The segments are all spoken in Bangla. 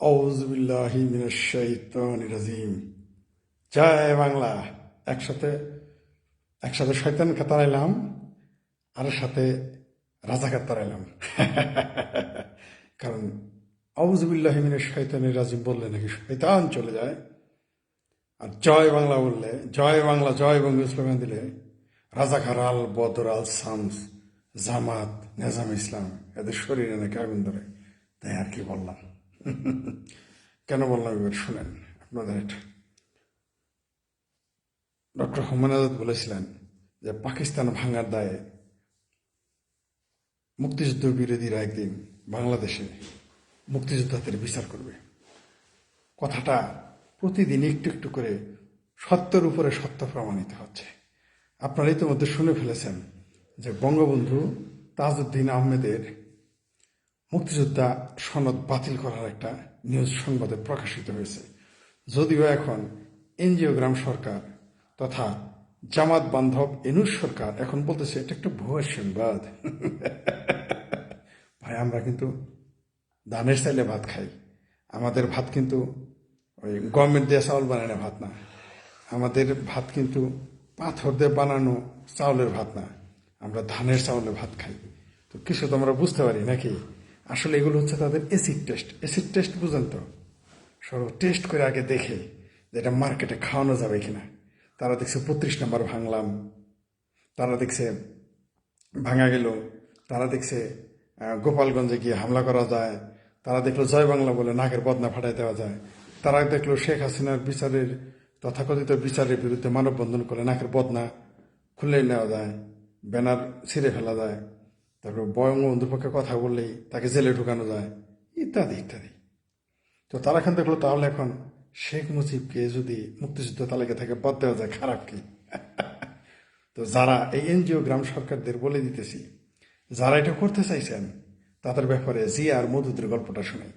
আউজবিল্লাহি মিনাশ শাইতানির রাজিম। জয় বাংলা। একসাথে একসাথে শয়তানকে তাড়াইলাম, আর সাথে রাজাকে তাড়াইলাম। কারণ আউজবিল্লাহি মিনাশ শাইতানির রাজিম বললে নাকি শয়তান চলে যায়। আর জয় বাংলা বললে, জয় বাংলা, জয় বঙ্গ স্লোগান দিলে রাজাকার আল বদর, আল শামস, জামাত, নেজাম ইসলাম, এদের শরীরে নাকি আগুন ধরে। তাই আর কি বললাম। কেন বললাম? এবার শুনেন, আপনাদের এটা ডক্টর হুমায়ুন আজাদ বলেছিলেন যে, পাকিস্তান ভাঙার দায়ে মুক্তিযুদ্ধ বিরোধীরা একদিন বাংলাদেশে মুক্তিযোদ্ধাদের বিচার করবে। কথাটা প্রতিদিন একটু একটু করে সত্যের উপরে সত্য প্রমাণিত হচ্ছে। আপনারা ইতিমধ্যে শুনে ফেলেছেন যে, বঙ্গবন্ধু তাজউদ্দিন আহমেদের মুক্তিযোদ্ধা সনদ বাতিল করার একটা নিউজ সংবাদে প্রকাশিত হয়েছে। যদিও এখন এনজিওগ্রাম সরকার তথা জামাত বান্ধব এনুস সরকার এখন বলতেছে, এটা একটা ভুয়া সংবাদ। ভাই, আমরা কিন্তু ধানের চাইলে ভাত খাই। আমাদের ভাত কিন্তু ওই গভর্নমেন্ট দিয়ে চাউল বানানো ভাত না। আমাদের ভাত কিন্তু পাথর দিয়ে বানানো চাউলের ভাত না। আমরা ধানের চাউলে ভাত খাই। তো কিছু তো আমরা বুঝতে পারি নাকি? আসলে এগুলো হচ্ছে তাদের এসিড টেস্ট এসিড টেস্ট বুঝেন তো? সর্ব টেস্ট করে আগে দেখে যে এটা মার্কেটে খাওয়ানো যাবে কিনা। তারা দেখছে বত্রিশ নাম্বার ভাঙলাম। তারা দেখছে ভাঙা গেল। তারা দেখছে গোপালগঞ্জে গিয়ে হামলা করা যায়। তারা দেখল জয় বাংলা বলে নাকের বদনা ফাটাই দেওয়া যায়। তারা দেখল শেখ হাসিনার বিচারের, তথাকথিত বিচারের বিরুদ্ধে মানববন্ধন করে নাকের বদনা খুলে নেওয়া যায়। ব্যানার ছিঁড়ে ফেলা যায়। তারপর বঙ্গবন্ধুর পক্ষে কথা বললেই তাকে জেলে ঢুকানো যায়, ইত্যাদি ইত্যাদি। তো তারা এখন দেখল তাহলে এখন শেখ মুজিবকে যদি মুক্তিযুদ্ধ তালিকা থেকে বাদ দেওয়া যায়, খারাপ কি? তো যারা এই এনজিও গ্রাম সরকারদের বলে দিতেছি, যারা এটা করতে চাইছেন, তাদের ব্যাপারে জিয়া আর মধুদের গল্পটা শুনে।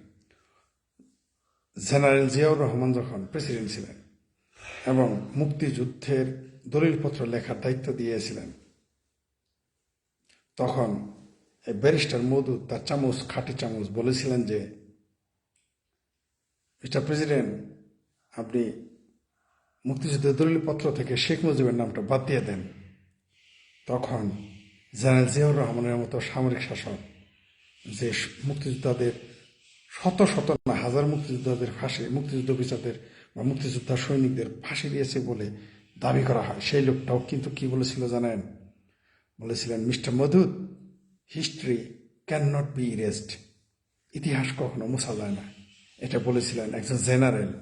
জেনারেল জিয়াউর রহমান যখন প্রেসিডেন্ট ছিলেন এবং মুক্তিযুদ্ধের দলিলপত্র লেখার দায়িত্ব দিয়েছিলেন, তখন ব্যারিস্টার মধু, তার চামচ, খাঁটি চামচ বলেছিলেন যে, মিস্টার প্রেসিডেন্ট, আপনি মুক্তিযুদ্ধের দলিলপত্র থেকে শেখ মুজিবের নামটা বাদ দিয়ে দেন। তখন জেনারেল জিয়াউর রহমানের মতো সামরিক শাসক, যে মুক্তিযোদ্ধাদের, শত শত না হাজার মুক্তিযোদ্ধাদের ফাঁসি, মুক্তিযুদ্ধ বিচারদের বা মুক্তিযোদ্ধা সৈনিকদের ফাঁসি দিয়েছে বলে দাবি করা হয়, সেই লোকটাও কিন্তু কি বলেছিল জানেন? বলেছিলেন, mister Moudud history can not be erased ইতিহাস কখনো মোছা যায় না। এটা বলেছিলেন একজন জেনারেল।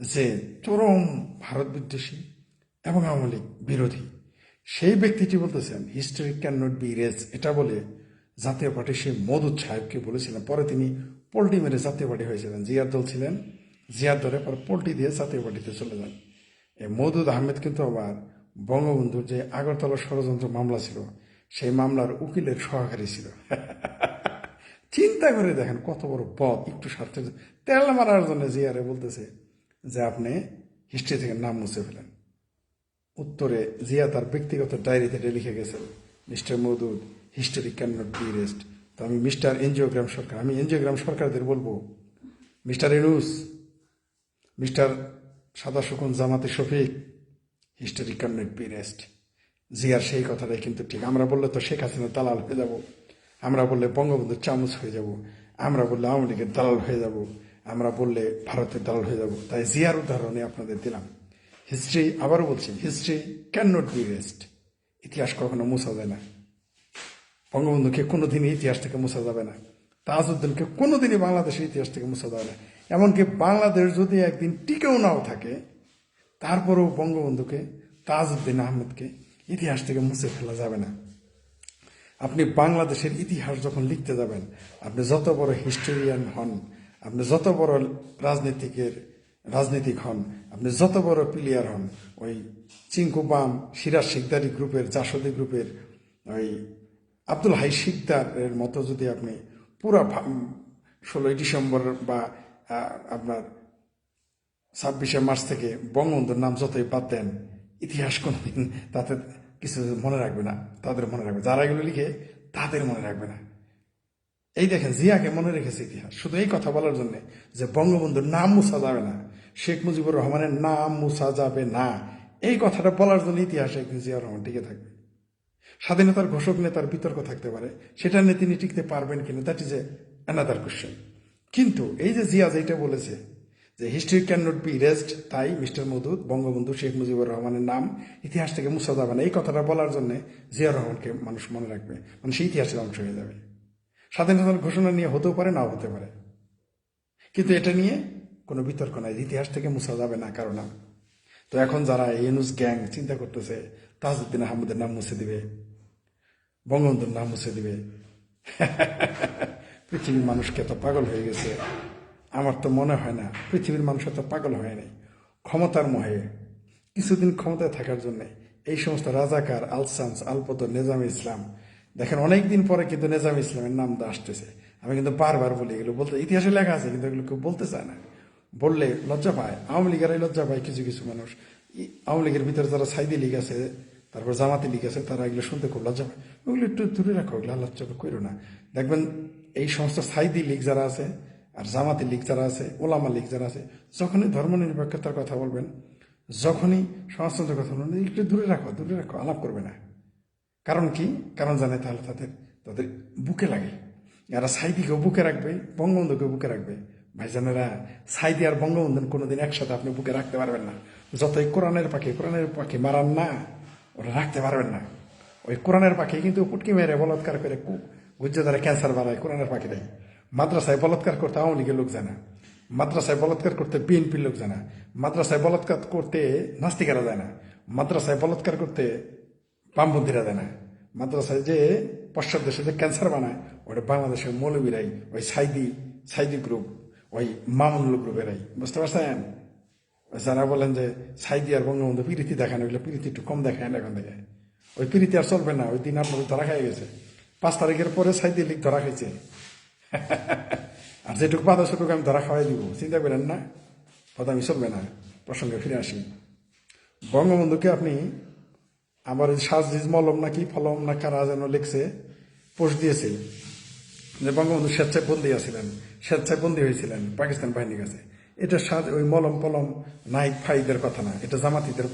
যে চরম ভারত বিদ্বেষী এবং আওয়ামী লীগ বিরোধী। সেই ব্যক্তিটি বলতেছেন history can not be erase এটা বলে জাতীয় পার্টি সেই মধুদ সাহেবকে বলেছিলেন। পরে তিনি পোল্টি মেরে জাতীয় পার্টি হয়েছিলেন। জিয়ার দল ছিলেন। জিয়ার দলে পরে পোল্টি দিয়ে জাতীয় পার্টিতে চলে যান। এই মধুদ আহমেদ কিন্তু আবার বঙ্গবন্ধুর যে আগরতলা ষড়যন্ত্র মামলা ছিল সেই মামলার উকিলের সহকারী ছিল। চিন্তা করে দেখেন কত বড় পদ, একটু স্বার্থের তেল মারার জন্য জিয়ারে বলতেছে যে আপনি হিস্ট্রি থেকে নাম মুছে ফেলেন। উত্তরে জিয়া তার ব্যক্তিগত ডায়েরিতে লিখে গেছেন, mister Moudud, history can not be erased. তো আমি মিস্টার এনজিওগ্রাম সরকার, আমি এনজিওগ্রাম সরকারদের বলব, মিস্টার এনুস মিস্টার সাদা জামাতে Shafiq, history can not be erased. জিয়ার সেই কথাটাই কিন্তু ঠিক। আমরা বললে তো শেখ হাসিনা দালাল হয়ে যাব। আমরা বললে বঙ্গবন্ধুর চামচ হয়ে যাব। আমরা বললে আওয়ামী লীগের দালাল হয়ে যাব। আমরা বললে ভারতের দালাল হয়ে যাব। তাই জিয়ার উদাহরণে আপনাদের দিলাম। হিস্ট্রি, আবারও বলছি, history can not be erased ইতিহাস কখনো মোছা যায় না। বঙ্গবন্ধুকে কোনোদিনই ইতিহাস থেকে মোছা যাবে না। তাজউদ্দিনকে কোনোদিনই বাংলাদেশের ইতিহাস থেকে মোছা যাবে না। এমনকি বাংলাদেশ যদি একদিন টিকেও নাও থাকে, তারপরেও বঙ্গবন্ধুকে, তাজউদ্দিন আহমেদকে ইতিহাস থেকে মুছে ফেলা যাবে না। আপনি বাংলাদেশের ইতিহাস যখন লিখতে যাবেন, আপনি যত বড় হিস্টোরিয়ান হন, আপনি যত বড় রাজনীতিকের, রাজনীতিক হন, আপনি যত বড় প্লেয়ার হন, ওই চিঙ্কু বাম, সিরাজ শিকদারি গ্রুপের, জাসদি গ্রুপের, ওই আব্দুল হাই শিকদারের মতো যদি আপনি পুরা ষোলোই ডিসেম্বর বা আপনার ছাব্বিশে মার্চ থেকে বঙ্গবন্ধুর নাম যতই বাদ দেন ইতিহাস কোনোদিন তাতে কিছু মনে রাখবে না, তাদের মনে রাখবে। যারা এগুলো লিখে, তাদের মনে রাখবে না। এই দেখেন, জিয়াকে মনে রেখেছে ইতিহাস। শুধু এই কথা বলার জন্য যে বঙ্গবন্ধুর নাম মুছা যাবে না, শেখ মুজিবুর রহমানের নাম মুছা যাবে না। এই কথাটা বলার জন্য ইতিহাসে একদিন জিয়া রহমান টিকে থাকবে। স্বাধীনতার ঘোষক নেতার বিতর্ক থাকতে পারে সেটা নিয়ে তিনি টিকতে পারবেন কিনা that is a another question কিন্তু এই যে জিয়া যেটা বলেছে যে history can not be erased তাই মিস্টার মধুদ বঙ্গবন্ধু শেখ মুজিবুর রহমানের নাম। ইতিহাস থেকে মুছা যাবে না। এই কথাটা বলার জন্য জিয়া রহমানকে মানুষ মনে রাখবে। মানুষ ইতিহাসের অংশ হয়ে যাবে। স্বাধীনতার ঘোষণা নিয়ে হতেও পারে, নাও হতে পারে। কিন্তু এটা নিয়ে কোনো বিতর্ক নাই। ইতিহাস থেকে মুছা যাবে না কারও কারণ তো এখন যারা ইউনুস গ্যাং চিন্তা করতেছে, তাজউদ্দিন আহমদের নাম মুছে দিবে। বঙ্গবন্ধুর নাম মুছে দিবে। পৃথিবীর মানুষকে তো পাগল হয়ে গেছে। আমার তো মনে হয় না, পৃথিবীর মানুষ তো পাগল হয় নাই। ক্ষমতার মোহে, কিছুদিন ক্ষমতায় থাকার জন্য এই সমস্ত রাজাকার, আলসান্স, আলপত, নেজাম ইসলাম, দেখেন অনেক দিন পরে কিন্তু নেজাম ইসলামের নাম আসতেছে। আমি কিন্তু বারবার বলি এগুলো বলতে, ইতিহাসে লেখা আছে, কিন্তু এগুলো কেউ বলতে চায় না। বললে লজ্জা পায়, আওয়ামী লীগেরাই লজ্জা পায় কিছু কিছু মানুষ। আওয়ামী লীগের ভিতরে যারা সাইদি লীগ আছে, তারপর জামাতি লীগ আছে, তারা এগুলো শুনতে খুব লজ্জা পায়। ওগুলো একটু দূরে রাখো, ওগুলো আল্লাহ করো না। দেখবেন এই সমস্ত সাইদি লীগ যারা আছে আর জামাতি লিগ যারা আছে, ওলামা লিগ যারা আছে, যখনই ধর্ম নিরপেক্ষতার কথা বলবেন, যখনই সমাজতন্ত্রের কথা বলবেন, একটু দূরে রাখো দূরে রাখো, আলাপ করবে না। কারণ কি? কারণ জানে তাহলে তাদের তাদের বুকে লাগে। এরা সাইদিকেও বুকে রাখবে বঙ্গবন্ধুকে বুকে রাখবে। ভাইজানেরা সাইদি আর বঙ্গবন্ধু কোনোদিন একসাথে আপনি বুকে রাখতে পারবেন না। যতই কোরআনের পাখি কোরআনের পাখি মারান না, ওরা রাখতে পারবেন না। ওই কোরআনের পাখি কিন্তু পুটকি মেরে, বলৎকার করে গুজ্জে দ্বারা ক্যান্সার বাড়ায়, কোরআনের পাখি দেয়। মাদ্রাসায় বলৎকার করতে আওয়ামী লীগের লোক জানা, মাদ্রাসায় বলৎকার করতে বিএনপির লোক জানা, মাদ্রাসায় বলৎকার করতে নাস্তিকেরা যায় না মাদ্রাসায় বলৎকার করতে বামপন্থীরা দেয় না মাদ্রাসায় যে পশ্চাৎ দেশে যে ক্যান্সার বানায়, ওটা বাংলাদেশের মৌলবীরাই, ওই সাইদি সাইদি গ্রুপ ওই মামুনুল গ্রুপেরাই। বুঝতে পারছেন? যারা বলেন যে সাইদি আর বঙ্গবন্ধু পিরিতি দেখানো ওইগুলো পিরিতি একটু কম দেখায় না এখন থেকে। ওই পিরিতি আর চলবে না, ওই দিন আপনার ধরা খাই গেছে। পাঁচ তারিখের পরে সাইদি লীগ ধরা খাইছে আর যেটুকু বাধা সেটুকু আমি ধরা খাওয়াই দিব। চিন্তা করেন না কথা আমি চলবে না। প্রসঙ্গে ফিরে আসি। বঙ্গবন্ধুকে আপনি আমার সাজিজ মলম নাকি ফলম না কারা যেন লিখছে, পোস্ট দিয়েছে যে বঙ্গবন্ধু স্বেচ্ছায় বন্দী আছিলেন স্বেচ্ছায় বন্দী হয়েছিলেন পাকিস্তান বাহিনীর কাছে। এটা সাজ- ওই মলম পলম নাইক ফাইদের কথা না, এটা জামাতিদের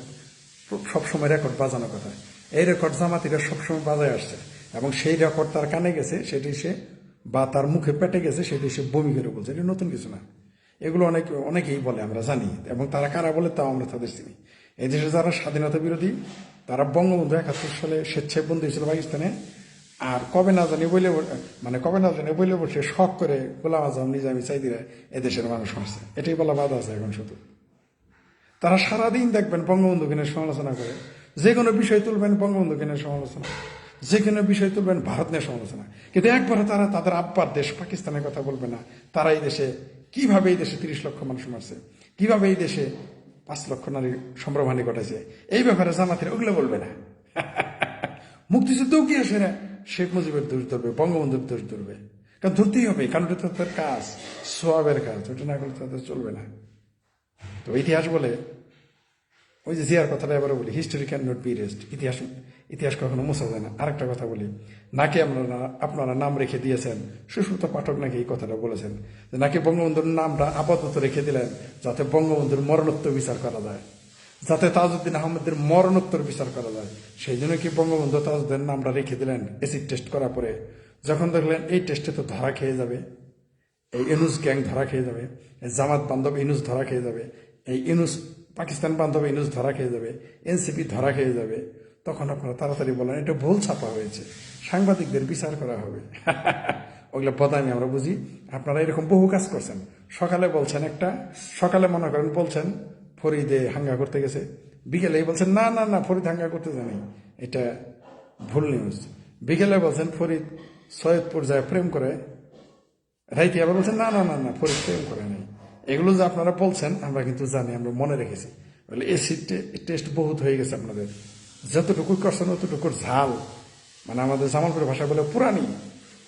সবসময় রেকর্ড বাজানোর কথা। এই রেকর্ড জামাতিরা সবসময় বাজায় আসছে, এবং সেই রেকর্ড তার কানে গেছে, সেটি সে বা তার মুখে পেটে গেছে, সেটি সে বমি করে বলছে। এটা নতুন কিছু না। এগুলো অনেক, অনেকেই বলে, আমরা জানি। এবং তারা কারা বলে, তাও আমরা তাদের চিনি। এই দেশে যারা স্বাধীনতা বিরোধী, তারা বঙ্গবন্ধু একাত্তর সালে স্বেচ্ছায় বন্ধু হয়েছিল পাকিস্তানে। আর কবে না জানি বলে মানে কবে না জানি বলে বসে শখ করে গোলাম আজম, নিজামি চাইদিরা এদেশের মানুষ মারছে এটাই বলা বাধা আছে এখন শুধু। তারা সারাদিন দেখবেন বঙ্গবন্ধুকে নিয়ে সমালোচনা করে। যে কোনো বিষয় তুলবেন বঙ্গবন্ধুকে নিয়ে সমালোচনা। যে কোনো বিষয় তুলবেন ভারত নিয়ে সমালোচনা। কিন্তু একবারে তারা তাদের আব্বার দেশ, পাকিস্তানের কথা বলবে না। তারা এই দেশে কীভাবে এই দেশে তিরিশ লক্ষ মানুষ মারছে? কীভাবে এই দেশে পাঁচ লক্ষ নারী সম্ভ্রমানি ঘটেছে? এই ব্যাপারে জামাতের ওগুলো বলবে না। মুক্তিযুদ্ধও কি আসে না? শেখ মুজিবের দোষ ধরবে, বঙ্গবন্ধুর দোষ ধরবে। কারণ ধরতেই হবে, কারণ এটা তাদের কাজ, সোয়াবের কাজ, ওটা না করলে তাদের চলবে না। তো ইতিহাস বলে ওই যে জিয়ার কথাটা এবারে বলি history can not be rest ইতিহাস ইতিহাস কখনো মোছা যায় না। আরেকটা কথা বলি, নাকি আপনারা আপনারা নাম রেখে দিয়েছেন সুশ্রুত পাঠক নাকি এই কথাটা বলেছেন, যে নাকি বঙ্গবন্ধুর নামটা আপাতত রেখে দিলেন, যাতে বঙ্গবন্ধুর মরণোত্তর বিচার করা যায়, যাতে তাজউদ্দিন আহমেদের মরণোত্তর বিচার করা যায়। সেই জন্য কি বঙ্গবন্ধু তাজউদ্দিন নামটা রেখে দিলেন এসিড টেস্ট করার পরে? যখন দেখলেন এই টেস্টে তো ধরা খেয়ে যাবে, এই ইনুস গ্যাং ধরা খেয়ে যাবে জামাত বান্ধব ইনুস ধরা খেয়ে যাবে, এই ইনুস পাকিস্তান বান্ধব ইনুস ধরা খেয়ে যাবে এনসিপি ধরা খেয়ে যাবে, তখন আপনারা তাড়াতাড়ি বলেন, এটা ভুল ছাপা হয়েছে। সাংবাদিকদের বিচার করা হবে। ওগুলো বদামি, আমরা বুঝি। আপনারা এরকম বহু কাজ করছেন। সকালে বলছেন একটা, সকালে মনে করেন বলছেন, ফরিদে হাঙ্গা করতে গেছে। বিকেলে বলছেন, না না না, ফরিদ হাঙ্গা করতে জানি এটা ভুল নিউজ বিকেলে বলছেন, ফরিদ সৈয়দপুর যায় প্রেম করে। রাইতে আবার বলছেন, না না না না, ফরিদ প্রেম করে নাই। এগুলো যে আপনারা বলছেন, আমরা কিন্তু জানি, আমরা মনে রেখেছি। বলে এসিড টেস্ট বহুত হয়ে গেছে আপনাদের। যতটুকু করছেন অতটুকুর ঝাল। মানে আমাদের জামালপুরের ভাষা বলে পুরানি।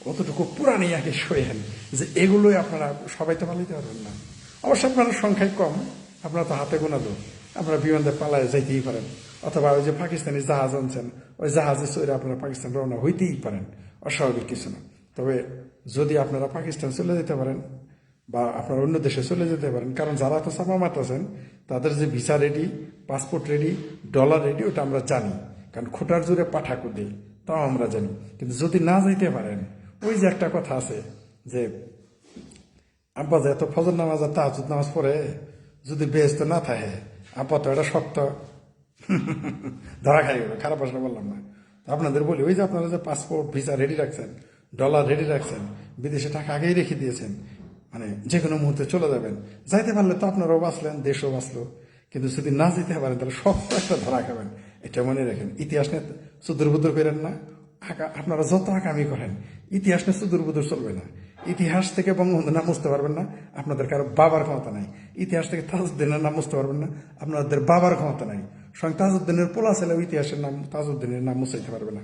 অতটুকু পুরানি আগে শোয়েন, যে এগুলোই আপনারা সবাই তো পালিতে পারবেন না। অবশ্য আপনার সংখ্যায় কম, আপনারা তো হাতে গোনা দো আপনারা বিমানে পালায় যাইতেই পারেন। অথবা ওই যে পাকিস্তানি জাহাজ আনছেন, ওই জাহাজে চড়ে আপনারা পাকিস্তান রওনা হইতেই পারেন। অস্বাভাবিক কিছু না। তবে যদি আপনারা পাকিস্তান চলে যেতে পারেন বা আপনারা অন্য দেশে চলে যেতে পারেন। কারণ যারা তো চাপা মারতেছেন, তাদের যে visa ready passport ready dollar ready ওটা আমরা জানি। কারণ খোটার জোরে পাঠাকু দিই, তাও আমরা জানি। কিন্তু যদি না যেতে পারেন, ওই যে একটা কথা আছে যে, আব্বা যে এত ফজর নামাজ আর তাহাজুদ নামাজ পড়ে, যদি বেহেস্ত না থাকে, আব্বা তো এটা শক্ত, ধরা খাই গেল, খারাপ আসলে বললাম না। আপনাদের বলি, ওই যে আপনারা যে পাসপোর্ট ভিসা রেডি রাখছেন ডলার রেডি রাখছেন, বিদেশে টাকা আগেই রেখে দিয়েছেন মানে যে কোনো মুহূর্তে চলে যাবেন। যাইতে পারলে তো আপনারাও বাঁচলেন, দেশও বাঁচলো। কিন্তু যদি না যেতে পারেন তাহলে শক্ত একটা ধরা খাবেন। এটা মনে রাখেন, ইতিহাস নিয়ে সুদূর বুদুর করেন না। আঁকা- আপনারা যত আগামী করেন, ইতিহাস নিয়ে সুদূর বুদুর চলবে না। ইতিহাস থেকে বঙ্গবন্ধু নাম বুঝতে পারবেন না, আপনাদের কারও বাবার ক্ষমতা নাই। ইতিহাস থেকে তাজউদ্দিনের নাম বুঝতে পারবেন না, আপনাদের বাবার ক্ষমতা নাই। স্বয়ং তাজউদ্দিনের পোলা ছেলেও ইতিহাসের নাম, তাজউদ্দিনের নাম মুছাইতে পারবে না।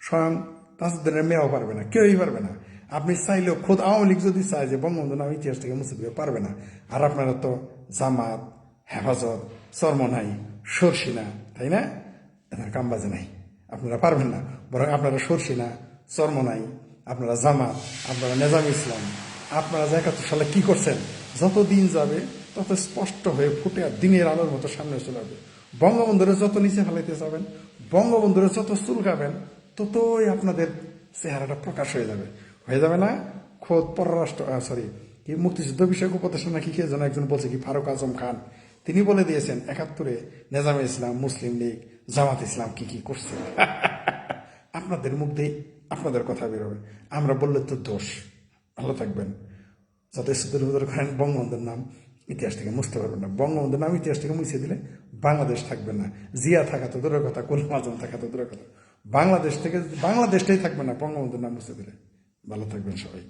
স্বয়ং তাজউদ্দিনের মেয়েও পারবে না, কেউই পারবে না। আপনি চাইলেও খোদ আওয়ামী লীগ যদি চায় যে বঙ্গবন্ধু নাম ইতিহাস থেকে মুছে দিতে পারবে না। আর আপনারা তো জামাত, হেফাজত, চর্মনাই, সরসিনা, তাই না? এদের কামবাজে নাই। আপনারা পারবেন না। বরং আপনারা সরসিনা, চর্মনাই, আপনারা জামাত, আপনারা নেজাম ইসলাম, আপনারা যে একাত্তর সালে কী করছেন, যত দিন যাবে, তত স্পষ্ট হয়ে ফুটে আর দিনের আলোর মতো সামনে চলে আসবে। বঙ্গবন্ধুরে যত নিচে ফেলাইতে যাবেন, বঙ্গবন্ধুরে যত চুলকাবেন, ততই আপনাদের চেহারাটা প্রকাশ হয়ে যাবে। হয়ে যাবে না খোদ পররাষ্ট্র সরি কি মুক্তিযুদ্ধ বিষয়ক উপদেষ্টা নাকি কে যেন একজন বলছে কি, ফারুক আজম খান। তিনি বলে দিয়েছেন, একাত্তরে নেজামে ইসলাম, মুসলিম লীগ, জামাত ইসলাম কি কি করছে? আপনাদের মুখ দিয়ে আপনাদের কথা বেরোবে। আমরা বললে তো দোষ। ভালো থাকবেন। যাতে সুদূর করেন বঙ্গবন্ধুর নাম, ইতিহাস থেকে মুছতে পারবেন না। বঙ্গবন্ধুর নাম ইতিহাস থেকে মুছে দিলে বাংলাদেশ থাকবে না। জিয়া থাকা তো দূরের কথা কোল আজম থাকা তো দূরের কথা। বাংলাদেশ থেকে, বাংলাদেশটাই থাকবে না বঙ্গবন্ধুর নাম মুছে দিলে। ভালো থাকবেন সবাই।